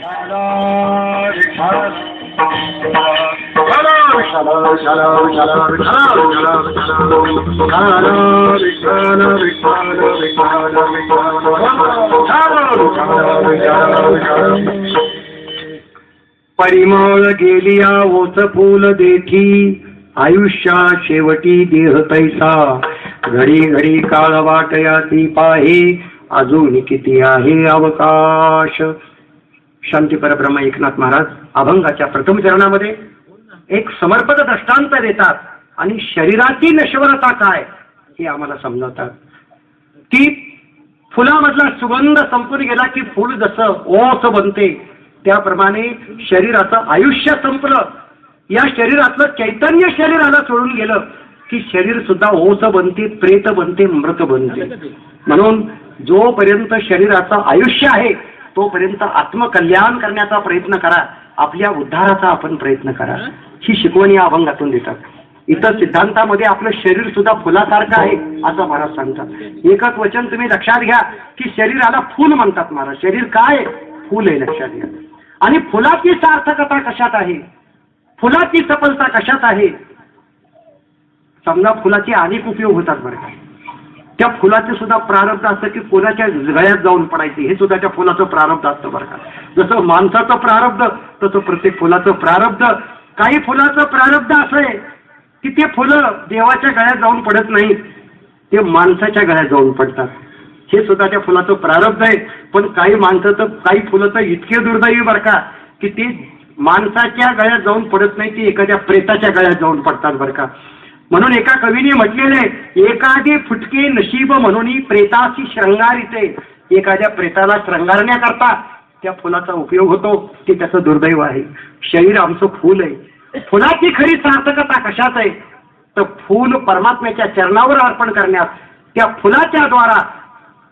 परिमळ गेली ओच फूल देखी आयुष्या शेवटी देह तैसा. घडी घडी काळ वाटयाती पाहे अजून किती आहे अवकाश? शांती परब्रह्म एकनाथ महाराज अभंगाच्या प्रथम चरणामध्ये एक समर्पक दृष्टांत देतात. आणि शरीराची नश्वरता काय हे आम्हाला समजवतात. की फुलामधला सुगंध संपून गेला की फुल जसं ओस बनते त्याप्रमाणे शरीराचं आयुष्य संपलं. या शरीरातलं चैतन्य शरीराला सोडून गेलं की शरीर सुद्धा ओस बनते प्रेत बनते मृत बनते. म्हणून जोपर्यंत शरीराचं आयुष्य आहे तोपर्यंत आत्मकल्याण करण्याचा प्रयत्न करा. आपल्या उद्धाराचा आपण प्रयत्न करा. ही? शिकवण या अभंगातून देतात. इतर सिद्धांतामध्ये आपलं शरीर सुद्धा फुलासारखं आहे असं महाराज सांगतात. एकच वचन तुम्ही लक्षात घ्या की शरीराला फूल म्हणतात महाराज. शरीर काय? फूल आहे लक्षात घ्या. आणि फुलाची सार्थकता कशात आहे? फुलाची सफलता कशात आहे? समजा फुलाचे अनेक उपयोग होतात बरं का. त्या फुलाचे सुद्धा प्रारब्ध असतं की कोणाच्या गळ्यात जाऊन पडायचे हे सुद्धा त्या फुलाचं प्रारब्ध असतं बरं का. जसं माणसाचं प्रारब्ध तसं प्रत्येक फुलाचं प्रारब्ध. काही फुलाचं प्रारब्ध असं आहे की ते फुलं देवाच्या गळ्यात जाऊन पडत नाहीत ते माणसाच्या गळ्यात जाऊन पडतात. हे सुद्धा त्या फुलाचं प्रारब्ध आहे. पण काही माणसं तर काही फुलं तर इतके दुर्दैवी बरं का की ते माणसाच्या गळ्यात जाऊन पडत नाही ते एखाद्या प्रेताच्या गळ्यात जाऊन पडतात बरं का. म्हणून एका कवीने म्हटलेले एखादे फुटके नशीब म्हणून प्रेताची श्रंगारिते एखाद्या प्रेताला श्रंगारण्याकरता त्या फुलाचा उपयोग होतो ते त्याचं दुर्दैव आहे. शरीर आमचं फूल आहे. फुलाची खरी सार्थकता कशात आहे? तर फूल परमात्म्याच्या चरणावर अर्पण करण्यात त्या फुलाच्या द्वारा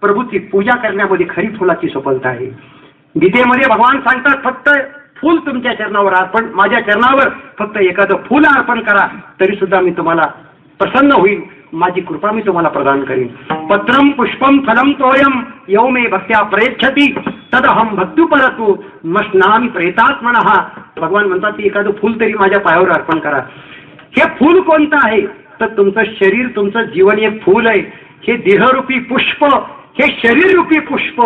प्रभूची पूजा करण्यामध्ये खरी फुलाची सफलता आहे. गीतेमध्ये भगवान सांगतात फक्त फूल तुमच्या चरणावर अर्पण माझ्या चरणावर फक्त एखादं फूल अर्पण करा तरी सुद्धा मी तुम्हाला प्रसन्न होईल माझी कृपा मी तुम्हाला प्रदान करीन. पत्रम पुष्पम फलम तोयम यौ मे भक्त्या प्रयच्छती तदहम भक्तू परतू मस्नामी प्रेतात्मन. हा भगवान म्हणतात की एखादं फूल तरी माझ्या पायावर अर्पण करा. हे फूल कोणतं आहे? तर तुमचं शरीर तुमचं जीवन हे फूल आहे. हे देहरूपी पुष्प हे शरीररूपी पुष्प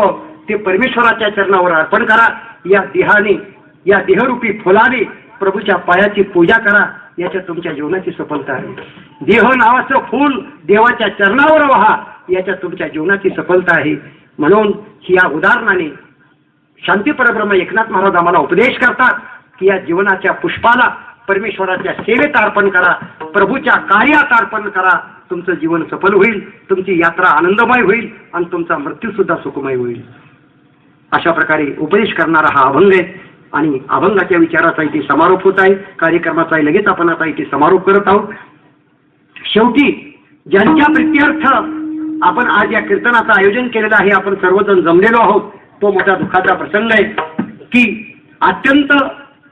ते परमेश्वराच्या चरणावर अर्पण करा. या देहाने या देहरूपी फुलाने प्रभूच्या पायाची पूजा करा याच्या तुमच्या जीवनाची सफलता आहे. देह नावाचं फूल देवाच्या चरणावर व्हा याच्या तुमच्या जीवनाची सफलता आहे. म्हणून ही या उदाहरणाने शांती परब्रह्म एकनाथ महाराज आम्हाला उपदेश करतात की या जीवनाच्या पुष्पाला परमेश्वराच्या सेवेत अर्पण करा प्रभूच्या कार्यात अर्पण करा तुमचं जीवन सफल होईल तुमची यात्रा आनंदमय होईल आणि तुमचा मृत्यू सुद्धा सुखमय होईल. अशा प्रकारे उपदेश करणारा हा अभंग आहे. आणि अभंगाच्या विचाराचा इथे समारोप होत आहे. कार्यक्रमाचा लगेच आपण आता इथे समारोप करत आहोत. शेवटी ज्यांच्या प्रित्यर्थ आपण आज या कीर्तनाचं आयोजन केलेलं आहे आपण सर्वजण जमलेलो आहोत. तो मोठा दुःखाचा प्रसंग आहे की अत्यंत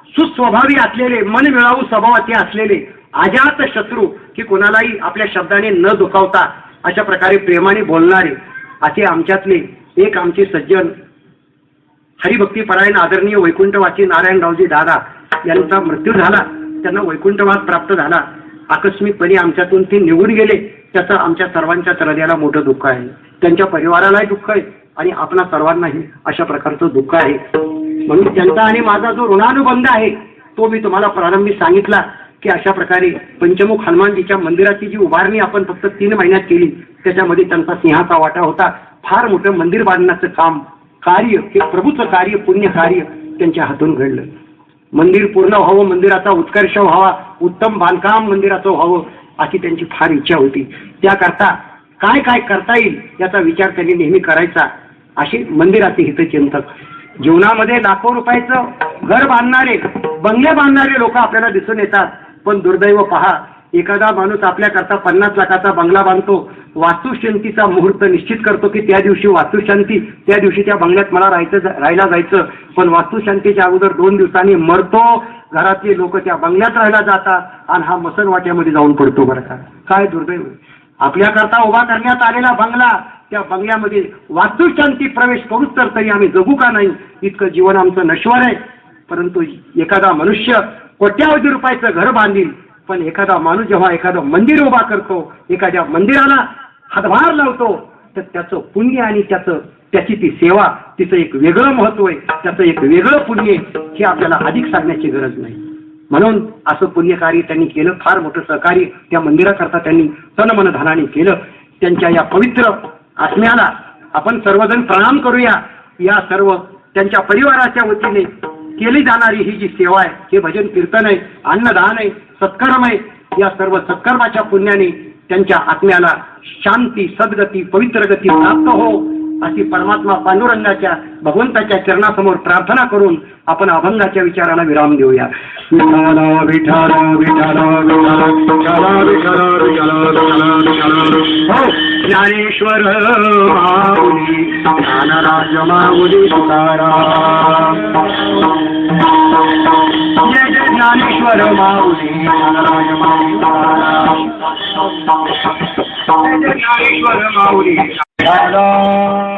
सुस्वभावी असलेले मन मिळावू स्वभावाचे असलेले अजात शत्रू की कोणालाही आपल्या शब्दाने न दुखावता अशा प्रकारे प्रेमाने बोलणारे असे आमच्यातले एक आमचे सज्जन हरिभक्ती परायण आदरणीय वैकुंठवासी नारायणरावजी दादा यांचा मृत्यू झाला. त्यांना वैकुंठवास प्राप्त झाला. आकस्मिकपणे आमच्यातून ते निघून गेले. त्याचं आमच्या सर्वांच्या हृदयाला मोठं दुःख आहे. त्यांच्या परिवारालाही दुःख आहे आणि आपणा सर्वांनाही अशा प्रकारचं दुःख आहे. म्हणून त्यांचा आणि माझा जो ऋणानुबंध आहे तो मी तुम्हाला प्रारंभी सांगितला की अशा प्रकारे पंचमुख हनुमानजीच्या मंदिराची जी उभारणी आपण फक्त तीन महिन्यात केली त्याच्यामध्ये त्यांचा सिंहाचा वाटा होता. फार मोठं मंदिर बांधण्याचं काम कार्य हे प्रभूचं कार्य पुण्य कार्य त्यांच्या हातून घडलं. मंदिर पूर्ण व्हावं मंदिराचा उत्कर्ष व्हावा उत्तम बांधकाम मंदिराचं व्हावं अशी त्यांची फार इच्छा होती. त्याकरता काय काय करता येईल याचा विचार त्यांनी नेहमी करायचा असे मंदिराचे हितचिंतक जीवनामध्ये लाखो रुपयाचं घर बांधणारे बंगले बांधणारे लोक आपल्याला दिसून येतात. पण दुर्दैव पहा एखादा माणूस आपल्याकरता पन्नास लाखाचा बंगला बांधतो वास्तुशांतीचा मुहूर्त निश्चित करतो की त्या दिवशी वास्तुशांती त्या दिवशी त्या बंगल्यात मला राहायचं राहायला जायचं. पण वास्तुशांतीच्या अगोदर दोन दिवसांनी मरतो. घरातले लोक त्या बंगल्यात राहायला जातात आणि हा मसन वाट्यामध्ये जाऊन पडतो बरं का. काय दुर्दैव आपल्याकरता उभा करण्यात आलेला बंगला त्या बंगल्यामध्ये वास्तुशांती प्रवेश करूच तर तरी आम्ही जगू का नाही? इतकं जीवन आमचं नश्वर आहे. परंतु एखादा मनुष्य कोट्यावधी रुपयाचं घर बांधील पण एखादा माणूस जेव्हा एखादं मंदिर उभा करतो एखाद्या मंदिराला हातभार लावतो तर त्याचं पुण्य आणि त्याचं त्याची ती सेवा तिचं एक वेगळं महत्त्व आहे. त्याचं एक वेगळं पुण्य हे आपल्याला अधिक सांगण्याची गरज नाही. म्हणून असं पुण्यकार्य त्यांनी केलं फार मोठं सहकार्य त्या मंदिराकरता त्यांनी तनमन धनाने केलं. त्यांच्या या पवित्र आत्म्याला आपण सर्वजण प्रणाम करूया. या सर्व त्यांच्या परिवाराच्या वतीने केली जाणारी ही जी सेवा आहे हे भजन कीर्तन आहे अन्नदान आहे सत्कर्म आहे या सर्व सत्कर्माच्या पुण्याने त्यांच्या आत्म्याला शांती सद्गती पवित्र गती प्राप्त हो अशी परमात्मा पांडुरंगाच्या भगवंताच्या चरणासमोर प्रार्थना करून आपण अभंगाच्या विचाराला विराम देऊया. विठाला विठाला विठाला ज्ञानेश्वर माऊली ज्ञानराज माऊली तुकाराम जय जय ज्ञानेश्वर माऊली ज्ञानराज माऊली तुकाराम जय जय ज्ञानेश्वर माऊली तुकाराम